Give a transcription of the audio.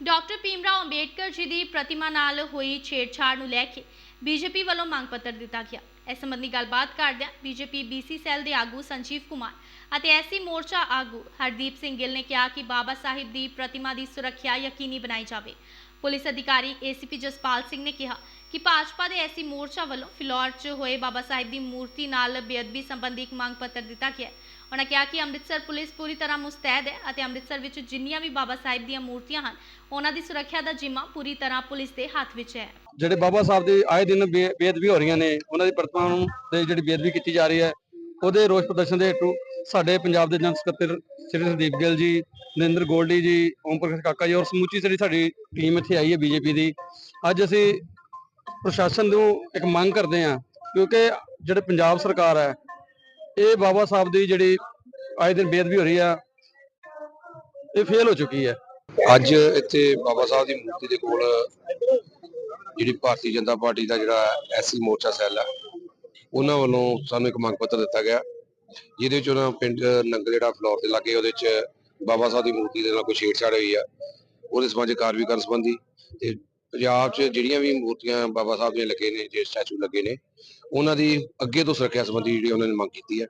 Doctor Bhimrao Ambedkar ji ਦੀ ਪ੍ਰਤਿਮਾ ਨਾਲ ਹੋਈ ਛੇੜਛਾੜ ਨੂੰ ਲੈ ਕੇ ਬੀਜੇਪੀ ਵੱਲੋਂ ਮੰਗ ਪੱਤਰ ਦਿੱਤਾ ਗਿਆ। ਇਸ ਸੰਬੰਧੀ ਗੱਲਬਾਤ ਕਰਦਿਆਂ ਬੀਜੇਪੀ ਬੀਸੀ ਸੈੱਲ ਦੇ ਆਗੂ ਸੰਜੀਵ ਕੁਮਾਰ ਅਤੇ ਐਸੀ ਮੋਰਚਾ ਆਗੂ ਹਰਦੀਪ ਸਿੰਘ ਗਿੱਲ ਨੇ ਕਿਹਾ ਕਿ ਬਾਬਾ ਸਾਹਿਬ ਦੀ ਪ੍ਰਤਿਮਾ ਦੀ ਸੁਰੱਖਿਆ ਯਕੀਨੀ ਬਣਾਈ ਜਾਵੇ। ਪੁਲਿਸ ਅਧਿਕਾਰੀ ਏਸੀਪੀ ਜਸਪਾਲ ਸਿੰਘ ਨੇ ਕਿਹਾ ਕਿ ਭਾਜਪਾ ਦੇ ਐਸੀ ਮੋਰਚਾ ਵੱਲੋਂ ਫਿਲੌਰ 'ਚ ਹੋਏ ਬਾਬਾ ਸਾਹਿਬ ਦੀ ਮੂਰਤੀ ਨਾਲ ਬੇਅਦਬੀ ਸੰਬੰਧੀ ਇੱਕ ਮੰਗ ਪੱਤਰ ਦਿੱਤਾ ਗਿਆ ਉਹਨਾਂ ਕਿਹਾ ਕਿ ਅੰਮ੍ਰਿਤਸਰ ਪੁਲਿਸ ਪੂਰੀ ਤਰ੍ਹਾਂ ਮੁਸਤੈਦ ਹੈ ਅਤੇ ਅੰਮ੍ਰਿਤਸਰ ਵਿੱਚ ਜਿੰਨੀਆਂ ਵੀ ਬਾਬਾ ਸਾਹਿਬ ਦੀਆਂ ਮੂਰਤੀਆਂ ਹਨ ਉਹਨਾਂ ਦੀ ਸੁਰੱਖਿਆ ਦਾ ਜ਼ਿੰਮਾ ਪੂਰੀ ਤਰ੍ਹਾਂ ਪੁਲਿਸ ਦੇ ਹੱਥ ਵਿੱਚ ਹੈ। ਜਿਹੜੇ ਬਾਬਾ ਸਾਹਿਬ ਦੇ ਆਏ ਦਿਨ ਬੇਅਦਬੀ ਹੋ ਰਹੀਆਂ ਨੇ, ਉਹਨਾਂ ਦੀ ਪ੍ਰਤਿਮਾ ਨੂੰ ਤੇ ਜਿਹੜੀ ਬੇਅਦਬੀ ਕੀਤੀ ਜਾ ਰਹੀ ਹੈ, ਉਹਦੇ ਰੋਸ ਪ੍ਰਦਰਸ਼ਨ ਦੇ ਹੇਠੋਂ ਸਾਡੇ ਪੰਜਾਬ ਦੇ ਜਨਰਲ ਸਕੱਤਰ ਸ੍ਰੀ ਸੰਦੀਪ ਗਿੱਲ ਜੀ, ਨਰਿੰਦਰ ਗੋਲਡੀ ਜੀ, ਓਮ ਪ੍ਰਕਾਸ਼ ਕਾਕਾ ਜੀ ਔਰ ਸਮੁੱਚੀ ਜਿਹੜੀ ਸਾਡੀ ਟੀਮ ਇੱਥੇ ਆਈ ਹੈ ਬੀਜੇਪੀ ਦੀ। ਅੱਜ ਅਸੀਂ ਪ੍ਰਸ਼ਾਸਨ ਨੂੰ ਇੱਕ ਮੰਗ ਕਰਦੇ ਹਾਂ, ਕਿਉਂਕਿ ਜਿਹੜੇ ਪੰਜਾਬ ਸਰਕਾਰ ਹੈ, ਇਹ ਬਾਬਾ ਸਾਹਿਬ ਦੀ ਜਿਹੜੀ ਆਏ ਦਿਨ ਬੇਅਦਬੀ ਹੋ ਰਹੀ ਆ ਇਹ ਫੇਲ ਹੋ ਚੁੱਕੀ ਹੈ। ਅੱਜ ਇੱਥੇ ਬਾਬਾ ਸਾਹਿਬ ਦੀ ਮੂਰਤੀ ਦੇ ਕੋਲ ਜਿਹੜੀ ਭਾਰਤੀ ਜਨਤਾ ਪਾਰਟੀ ਦਾ ਜਿਹੜਾ ਐਸਸੀ ਮੋਰਚਾ ਸੈੱਲ ਹੈ ਉਹਨਾਂ ਵੱਲੋਂ ਸਾਨੂੰ ਇੱਕ ਮੰਗ ਪੱਤਰ ਦਿੱਤਾ ਗਿਆ, ਜਿਹਦੇ ਵਿੱਚ ਉਹਨਾਂ ਪਿੰਡ ਨੰਗਲ ਜਿਹੜਾ ਫਲੋਰ ਦੇ ਲਾਗੇ, ਉਹਦੇ ਵਿੱਚ ਬਾਬਾ ਸਾਹਿਬ ਦੀ ਮੂਰਤੀ ਦੇ ਨਾਲ ਕੋਈ ਛੇੜਛਾੜ ਹੋਈ ਆ, ਉਹਦੇ ਸਮਾਜ ਕਾਰਵਾਈ ਕਰਨ ਸੰਬੰਧੀ, ਤੇ ਪੰਜਾਬ 'ਚ ਜਿਹੜੀਆਂ ਵੀ ਮੂਰਤੀਆਂ ਬਾਬਾ ਸਾਹਿਬ ਦੀਆਂ ਲੱਗੇ ਨੇ ਜੇ ਸਟੈਚੂ ਲੱਗੇ ਨੇ, ਉਹਨਾਂ ਦੀ ਅੱਗੇ ਤੋਂ ਸੁਰੱਖਿਆ ਸੰਬੰਧੀ ਜਿਹੜੀ ਉਹਨਾਂ ਨੇ ਮੰਗ ਕੀਤੀ ਹੈ